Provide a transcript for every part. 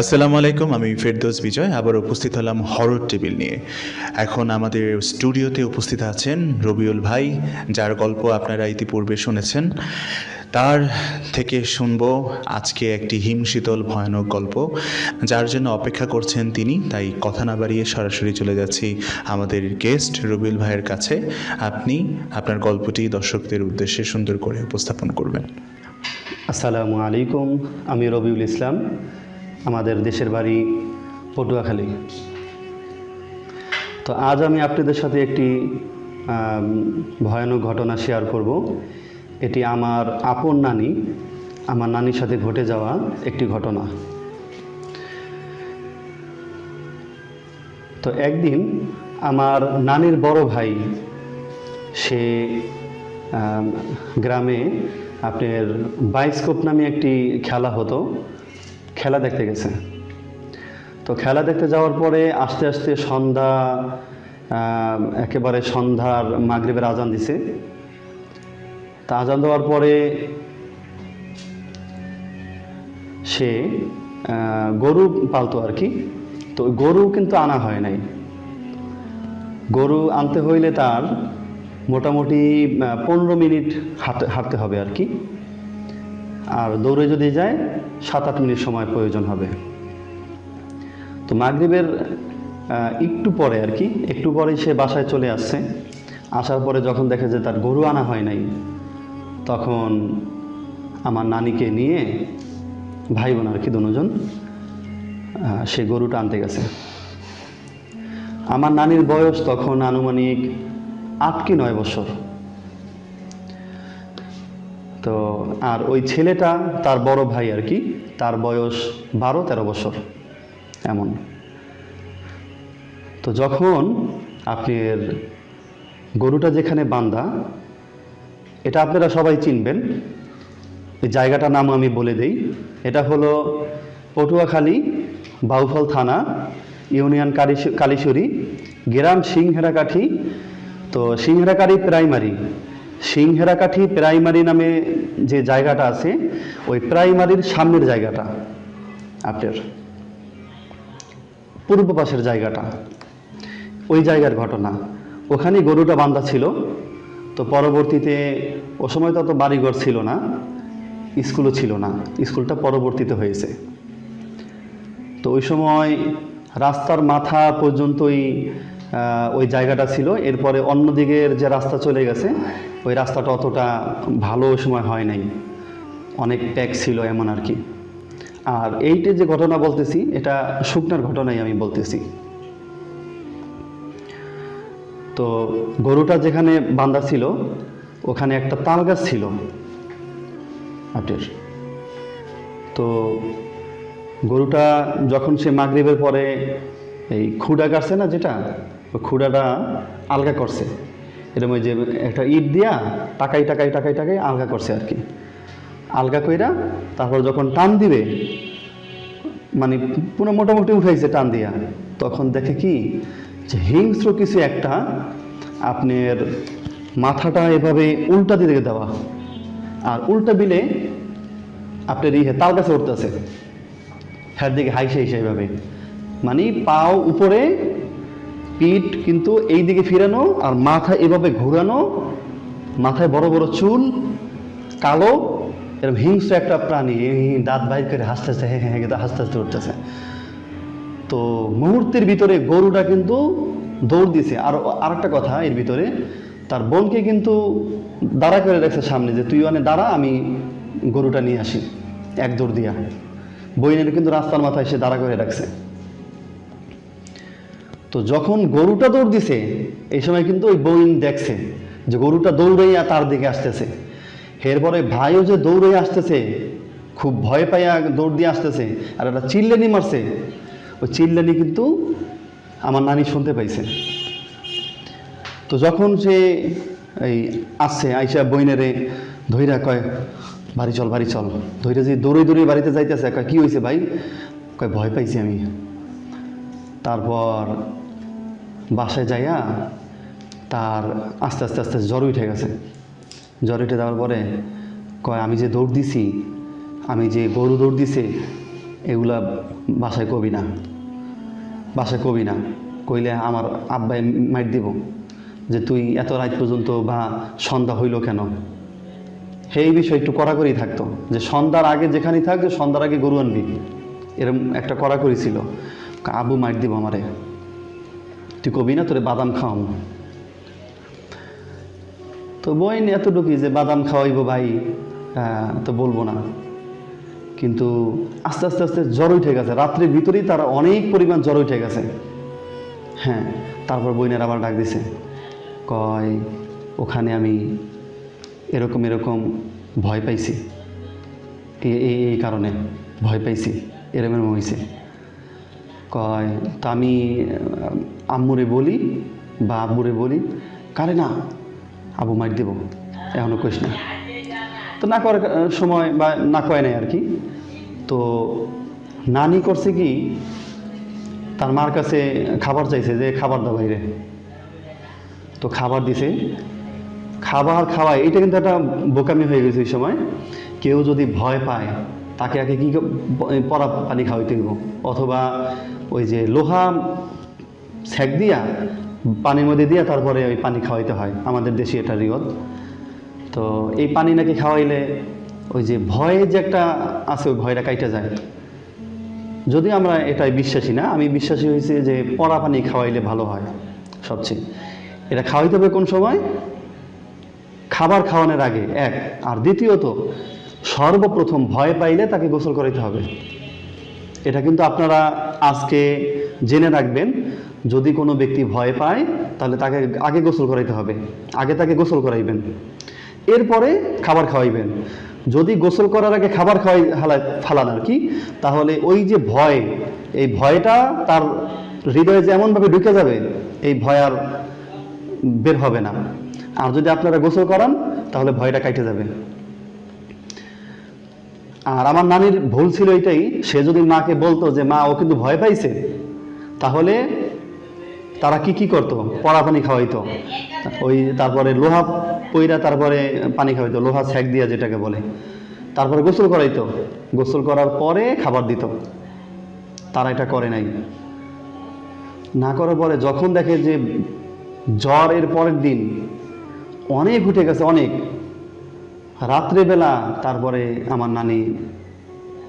আসসালামু আলাইকুম, আমি ফেরদোস বিজয়, আবার উপস্থিত হলাম হরর টেবিল নিয়ে। এখন আমাদের স্টুডিওতে উপস্থিত আছেন রবিউল ভাই, যার গল্প আপনারা ইতিপূর্বে শুনেছেন। তার থেকে শুনব আজকে একটি হিমশীতল ভয়ানক গল্প, যার জন্য অপেক্ষা করছেন তিনি, তাই কথা না বাড়িয়ে সরাসরি চলে যাচ্ছি আমাদের গেস্ট রবিউল ভাইয়ের কাছে। আপনি আপনার গল্পটি দর্শকদের উদ্দেশ্যে সুন্দর করে উপস্থাপন করবেন। আসসালামু আলাইকুম, আমি রবিউল ইসলাম। আমাদের দেশের বাড়ি পটুয়াখালী। তো আজ আমি আপনাদের সাথে একটি ভয়ানক ঘটনা শেয়ার করব। এটি আমার আপন নানি, আমার নানির সাথে ঘটে যাওয়া একটি ঘটনা। তো একদিন আমার নানির বড় ভাই, সে গ্রামে আপনার বাইস্কোপ নামে একটি খেলা হতো। খেলা দেখতে গেছে। তো খেলা দেখতে যাওয়ার পরে আস্তে আস্তে সন্ধ্যা একেবারে সন্ধ্যার মাগরিবের আজান দিছে। তা আজান দেওয়ার পরে সে গরু পালতো আর কি। তো গরু কিন্তু আনা হয় নাই। গরু আনতে হইলে তার মোটামুটি পনেরো মিনিট হাঁটতে হবে আর কি। আর দৌড়ে যদি যায়, সাত আট মিনিট সময় প্রয়োজন হবে। তো মাগরিবের একটু পরে আর কি, একটু পরেই সে বাসায় চলে আসছে। আসার পরে যখন দেখে যে তার গরু আনা হয় নাই, তখন আমার নানিকে নিয়ে ভাই বোন আর কি দুজন সে গরুটা আনতে গেছে। আমার নানির বয়স তখন আনুমানিক আট কি নয় বছর। তো আর ওই ছেলেটা, তার বড় ভাই আর কি, তার বয়স বারো, তেরো বছর, এমন। তো যখন আপনার গরুটা যেখানে বান্ধা এটা আপনারা সবাই চিনবেন, এই জায়গাটার নাম আমি বলে দেই। এটা হলো পটুয়াখালী বাউফল থানা, ইউনিয়ন কালীশ্বরী গ্রাম সিংহেরাকাঠি তো সিংহেরাকাঠি প্রাইমারি। সিংহেরাকাঠি প্রাইমারি নামে যে জায়গাটা আছে, ওই প্রাইমারির সামনের জায়গাটা, আপনার পূর্ব পাশের জায়গাটা, ওই জায়গার ঘটনা। ওখানেই গরুটা বান্ধা ছিল, তো পরবর্তীতে ও সময় তো অত বাড়িঘর ছিল না, স্কুলও ছিল না, স্কুলটা পরবর্তীতে হয়েছে। তো ওই সময় রাস্তার মাথা পর্যন্তই ওই জায়গাটা ছিল। এরপরে অন্য দিকের যে রাস্তা চলে গেছে, ওই রাস্তাটা অতটা ভালো সময় হয় নাই। অনেক ট্যাক্স ছিল এমন আর কি। আর এইটে যে ঘটনা বলতেছি, এটা শুকনার ঘটনাই আমি বলতেছি। তো গরুটা যেখানে বান্ধা ছিল, ওখানে একটা তাল গাছ ছিল। তো গরুটা যখন সে মাগরিবের পরে এই খুঁড়া কাটছে না যেটা খুঁড়াটা আলগা করছে। এরকম ওই যে একটা ইট দিয়া টাকাই টাকাই টাকাই টাকাই আলগা করছে আর কি। আলগা কইরা তারপর যখন টান দিবে মানে পুরো মোটামুটি উঠাইছে টান দিয়া, তখন দেখে কি যে হিংস্র কিছু একটা আপনার মাথাটা এভাবে উল্টা দিকে দেওয়া। আর উল্টা বিলে আপনার ইয়ে তাল গাছে উঠতেছে। হ্যার দিকে হাইসে এইভাবে মানে পাও উপরে পিঠ কিন্তু এই দিকে ফিরানো আর মাথা এভাবে ঘোরানো, মাথায় বড় বড় চুল, কালো, এরকম হিংস্র একটা প্রাণী দাঁত বাইর করে হাসতেছে হ্যাঁ হ্যাঁ কিন্তু হাসতে হাসতে উঠতেছে। তো মুহূর্তের ভিতরে গরুটা কিন্তু দৌড় দিছে। আর আর একটা কথা এর ভিতরে, তার বোনকে কিন্তু দাঁড়া করে রাখছে সামনে যে, তুই অনেক দাঁড়া, আমি গরুটা নিয়ে আসি, এক দৌড় দিয়া। বইনের কিন্তু রাস্তার মাথায় এসে দাঁড়া করে রাখছে। তো যখন গরুটা দৌড় দিছে, এই সময় কিন্তু ওই বইন দেখছে যে গরুটা দৌড়াইয়া তার দিকে আসতেছে। এরপরে ভাইও যে দৌড়ে আসতেছে, খুব ভয় পাইয়া দৌড় দিয়ে আসতেছে, আর একটা চিল্লানি মারছে। ওই চিল্লানি কিন্তু আমার নানি শুনতে পাইছে। তো যখন সে এই আসছে, আইসা বইনেরে ধৈরা কয়, বাড়ি চল বাড়ি চল। ধৈরা যে দৌড়ে দৌড়ে বাড়িতে যাইতেছে, কয়, কী হয়েছে ভাই? কয়, ভয় পাইছি আমি। তারপর বাসায় যাইয়া তার আস্তে আস্তে আস্তে জ্বর উঠে গেছে। জ্বর উঠে যাওয়ার পরে কয়, আমি যে দৌড় দিছি, আমি যে গরু দৌড় দিছে, এগুলা বাসায় কবি না। বাসায় কবি না। কইলে আমার আব্বাই মাইট দিব যে তুই এত রাত পর্যন্ত বা সন্ধ্যা হইল কেন? সেই বিষয় একটু কড়াকড়ি থাকতো যে সন্ধ্যার আগে যেখানেই থাক, সন্ধ্যার আগে গরু আনবি। এরকম একটা কড়াকড়ি ছিল। আবু মাইট দিব আমারে। তুই কবি না, তোরে বাদাম খাওয়াম। তো বই এতটুকুই যে বাদাম খাওয়াইবো ভাই তো বলব না। কিন্তু আস্তে আস্তে আস্তে জ্বর উঠে গেছে। রাত্রির ভিতরেই তার অনেক পরিমাণ জ্বর উঠে গেছে। হ্যাঁ তারপর বইনের আবার ডাক দিছে। কয়, ওখানে আমি এরকম এরকম ভয় পাইছি। এই কারণে ভয় পাইছি। এরম হয়েছে কয়, তা আমি আম্মুরে বলি, বা আব্বুরে বলি, কারে না, আবু মার দেব। এখনও কইস না। তো না করার সময় বা না কয় নাই আর কি। তো নানি করছে কি, তার মার কাছে খাবার চাইছে যে খাবার দাও বাইরে। তো খাবার দিছে। খাবার খাওয়ায় এটা কিন্তু একটা বোকামি হয়ে গেছে ওই সময়। কেউ যদি ভয় পায়, তাকে আগে কি পরা পানি খাওয়াইতে দিব অথবা ওই যে লোহা ছ্যাক দিয়া, পানির মধ্যে দিয়া তারপরে ওই পানি খাওয়াইতে হয়। আমাদের দেশে এটা রিয়ত তো এই পানি নাকি খাওয়াইলে ওই যে ভয়ে যে একটা আছে, ওই ভয়টা কাইটা যায়। যদি আমরা এটাই বিশ্বাসী না, আমি বিশ্বাসী হয়েছি যে পরা পানি খাওয়াইলে ভালো হয় সবচেয়ে। এটা খাওয়াইতে হবে কোন সময়? খাবার খাওয়ানোর আগে, এক। আর দ্বিতীয়ত, সর্বপ্রথম ভয় পাইলে তাকে গোসল করাইতে হবে। এটা কিন্তু আপনারা আজকে জেনে রাখবেন। যদি কোনো ব্যক্তি ভয় পায়, তাহলে তাকে আগে গোসল করাইতে হবে। আগে তাকে গোসল করাইবেন। এরপরে খাবার খাওয়াইবেন। যদি গোসল করার আগে খাবার খাওয়াই হালা ফালান আর কি, তাহলে ওই যে ভয়, এই ভয়টা তার হৃদয়ে যে এমনভাবে ঢুকে যাবে, এই ভয় আর বের হবে না। আর যদি আপনারা গোসল করান, তাহলে ভয়টা কাটে যাবে। আর আমার নানির ভুল ছিল এটাই, সে যদি মাকে বলতো যে, মা, ও কিন্তু ভয় পাইছে, তাহলে তারা কি কি করতো? পড়া পানি খাওয়াইতো। ওই তারপরে লোহা পইরা তারপরে পানি খাওয়াইতো, লোহা ছ্যাক দিয়া যেটাকে বলে। তারপরে গোসল করাইতো। গোসল করার পরে খাবার দিত। তারা এটা করে নাই। না করার পরে যখন দেখে যে জ্বর এর পরের দিন, অনেক উঠে গেছে, অনেক। রাত্রেবেলা তারপরে আমার নানি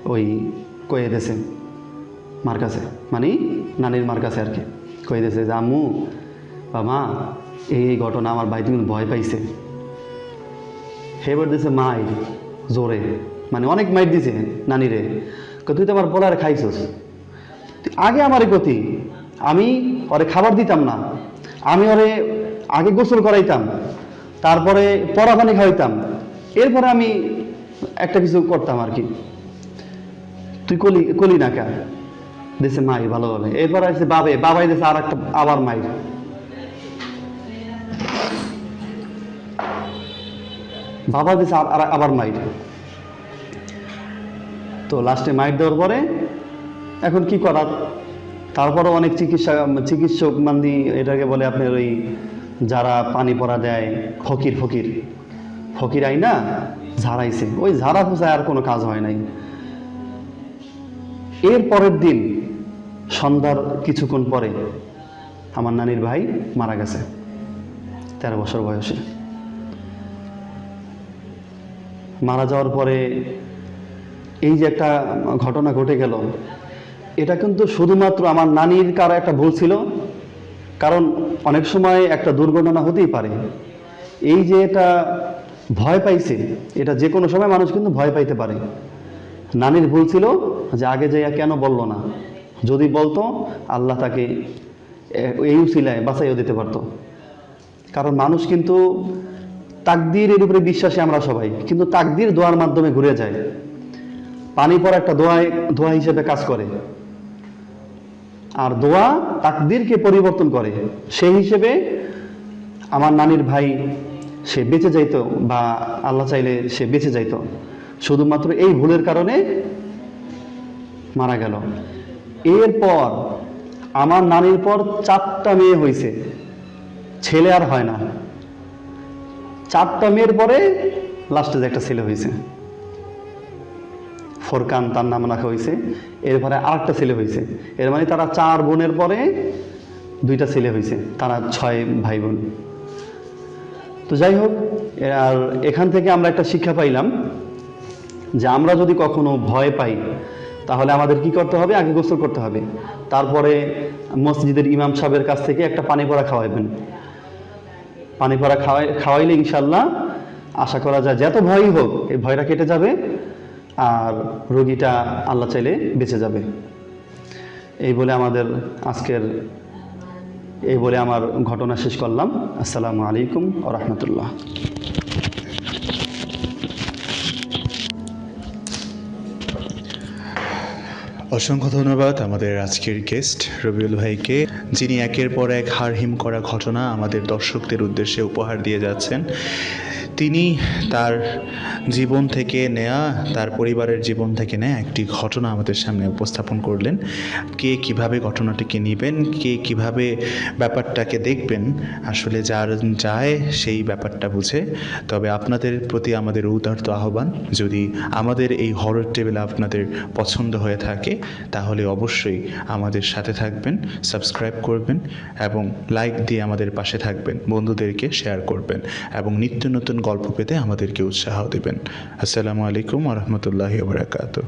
ওই কয়ে দিয়েছে মার কাছে। মানে নানির মার কাছে আর কি। কয়ে দিয়েছে যে, আম্মু বা মা এই এই ঘটনা আমার ভাই তুমি ভয় পাইছে। হেবার দিছে মাই জোরে। মানে অনেক মাইর দিছে নানিরে। তুই তো আমার বলার খাইছস। আগে আমার গতি আমি ওরে খাবার দিতাম না। আমি ওরে আগে গোসল করাইতাম। তারপরে পরা পানি খাওয়াইতাম। এরপরে আমি একটা কিছু করতাম আর কি। তুই কলি কলি না কে? দেশে মাই ভালোভাবে। এরপর আসছে বাবে বাবাই দেশে আর একটা আবার মাই। বাবা আর- আবার মাইর তো লাস্টে মাইট দেওয়ার পরে এখন কি করার তারপরে অনেক চিকিৎসা, চিকিৎসক মান্দি এটাকে বলে আপনার ওই যারা পানি পড়া দেয়, ফকির ফকির। ফকির না ঝাড়াইছে। ওই ঝাড়া ফুসায় আর কোনো কাজ হয় নাই। এর পরের দিন সন্ধ্যার কিছুক্ষণ পরে আমার নানির ভাই মারা গেছে, তেরো বছর বয়সে। মারা যাওয়ার পরে এই যে একটা ঘটনা ঘটে গেল, এটা কিন্তু শুধুমাত্র আমার নানির কারও একটা ভুল ছিল, কারণ অনেক সময় একটা দুর্ঘটনা হতেই পারে। এই যে এটা ভয় পাইছে। এটা যে কোনো সময় মানুষ কিন্তু ভয় পাইতে পারে। নানির ভুল ছিল যে আগে যাইয়া কেন বলল না? যদি বলতো, আল্লাহ তাকে এই উসিলায় বাঁচাইও দিতে পারতো। কারণ মানুষ কিন্তু তাকদিরের উপরে বিশ্বাসী আমরা সবাই। কিন্তু তাকদির দোয়ার মাধ্যমে ঘুরে যায়। পানি পড়া একটা দোয়ায়, দোয়া হিসেবে কাজ করে। আর দোয়া তাকদিরকে পরিবর্তন করে। সেই হিসেবে আমার নানির ভাই সে বেঁচে যাইতো বা আল্লাহ চাইলে সে বেঁচে যাইতো। শুধুমাত্র এই ভুলের কারণে মারা গেল। এরপর আমার নানির পর চারটা মেয়ে হয়েছে ছেলে আর হয় না। চারটা মেয়ের পরে লাস্টে যে একটা ছেলে হয়েছে ফোরকান তার নাম রাখা হয়েছে এরপরে আরেকটা ছেলে হয়েছে এর মানে তারা চার বোনের পরে দুইটা ছেলে হয়েছে তারা ছয় ভাই বোন। তো যাই হোক, আর এখান থেকে আমরা একটা শিক্ষা পাইলাম যে আমরা যদি কখনো ভয় পাই, তাহলে আমাদের কি করতে হবে? আগে গোসল করতে হবে। তারপরে মসজিদের ইমাম সাহেবের কাছ থেকে একটা পানি পড়া খাওয়াইবেন পানি পড়া খাওয়াই, খাওয়াইলে ইনশাল্লাহ আশা করা যায় যত ভয়ই হোক, এই ভয়টা কেটে যাবে আর রোগীটা আল্লাহ চাইলে বেঁচে যাবে। এই বলে আমাদের আজকের এই বলে আমার ঘটনা শেষ করলাম। আসসালামু আলাইকুম ও রহমতুল্লাহ। অসংখ্য ধন্যবাদ আমাদের আজকের গেস্ট রবিউল ভাইকে, যিনি একের পর এক হার হিম করা ঘটনা আমাদের দর্শকদের উদ্দেশ্যে উপহার দিয়ে যাচ্ছেন। তিনি তার জীবন থেকে নেয়া, তার পরিবারের জীবন থেকে নেয়া একটি ঘটনা আমাদের সামনে উপস্থাপন করলেন। কে কীভাবে ঘটনাটিকে নেবেন, কে কীভাবে ব্যাপারটাকে দেখবেন, আসলে যার যায় সেই ব্যাপারটা বুঝে। তবে আপনাদের প্রতি আমাদের উদার্ত আহ্বান, যদি আমাদের এই হরর টেবিল আপনাদের পছন্দ হয়ে থাকে, তাহলে অবশ্যই আমাদের সাথে থাকবেন সাবস্ক্রাইব করবেন এবং লাইক দিয়ে আমাদের পাশে থাকবেন। বন্ধুদেরকে শেয়ার করবেন এবং নিত্য নতুন গল্প পেতে আমাদেরকে উৎসাহ দেবেন। আসসালামু আলাইকুম রহমতুল্লাহি বারাকাতু